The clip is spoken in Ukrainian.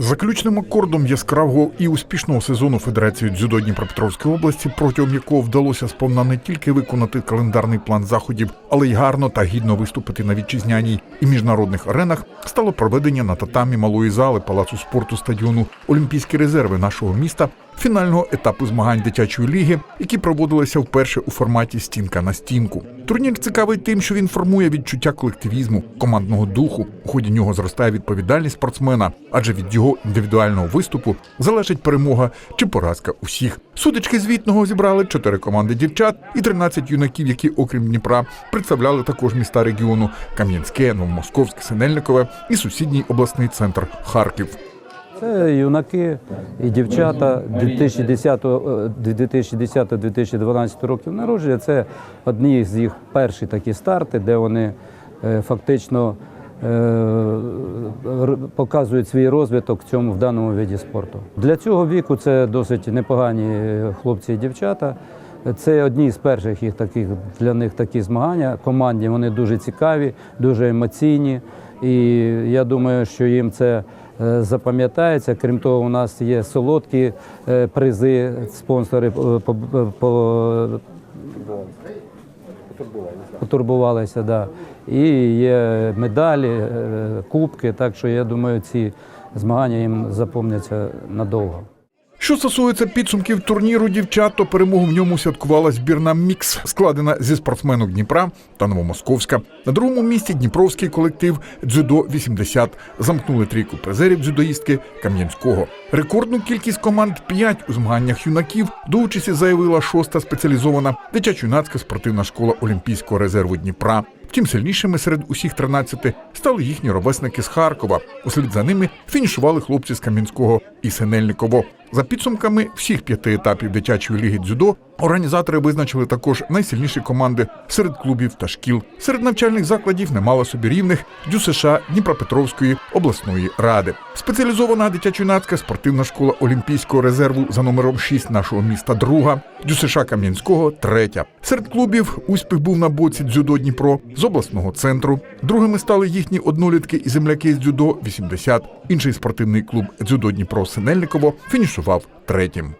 Заключним акордом яскравого і успішного сезону Федерації дзюдо Дніпропетровської області, протягом якого вдалося сповна не тільки виконати календарний план заходів, але й гарно та гідно виступити на вітчизняній і міжнародних аренах, стало проведення на татамі малої зали палацу спорту стадіону. Олімпійські резерви нашого міста фінального етапу змагань дитячої ліги, які проводилися вперше у форматі стінка на стінку. Турнір цікавий тим, що він формує відчуття колективізму, командного духу. У ході нього зростає відповідальність спортсмена, адже від його індивідуального виступу залежить перемога чи поразка усіх. Судочки звітного зібрали чотири команди дівчат і 13 юнаків, які, окрім Дніпра, представляли також міста регіону Кам'янське, Новомосковське, Синельникове і сусідній обласний центр Харків. Це юнаки і дівчата 2010-2012 років народження. Це одні з їх перші такі старти, де вони е, фактично е, показують свій розвиток в цьому в даному виді спорту. Для цього віку це досить непогані хлопці і дівчата. Це одні з перших їх таких для них такі змагання. Командні вони дуже цікаві, дуже емоційні. І я думаю, що їм це е, запам'ятається. Крім того, у нас є солодкі е, призи, спонсори е, по, по, потурбувалися. Да. І є медалі, е, кубки. Так що я думаю, ці змагання їм запомняться надовго. Що стосується підсумків турніру дівчат, то перемогу в ньому святкувала збірна Мікс, складена зі спортсменок Дніпра та Новомосковська. На другому місці Дніпровський колектив Дзюдо 80 замкнули трійку призерів дзюдоїстки Кам'янського. Рекордну кількість команд 5 у змаганнях юнаків до участі заявила шоста спеціалізована дитячо-юнацька спортивна школа Олімпійського резерву Дніпра. Втім, сильнішими серед усіх 13 стали їхні ровесники з Харкова. Услід за ними фінішували хлопці з Кам'янського і Синельниково. За підсумками всіх п'яти етапів дитячої ліги дзюдо організатори визначили також найсильніші команди серед клубів та шкіл. Серед навчальних закладів немало собі рівних ДЮСШ Дніпропетровської обласної ради. Спеціалізована дитячо-юнацька спортивна школа Олімпійського резерву за номером 6 нашого міста друга, ДЮСШ Кам'янського третя. Серед клубів успіх був на боці дзюдо Дніпро з обласного центру. Другими стали їхні однолітки і земляки з дзюдо 80. Інший спортивний клуб дзюдо Дніпро Синельниково фінішував третім.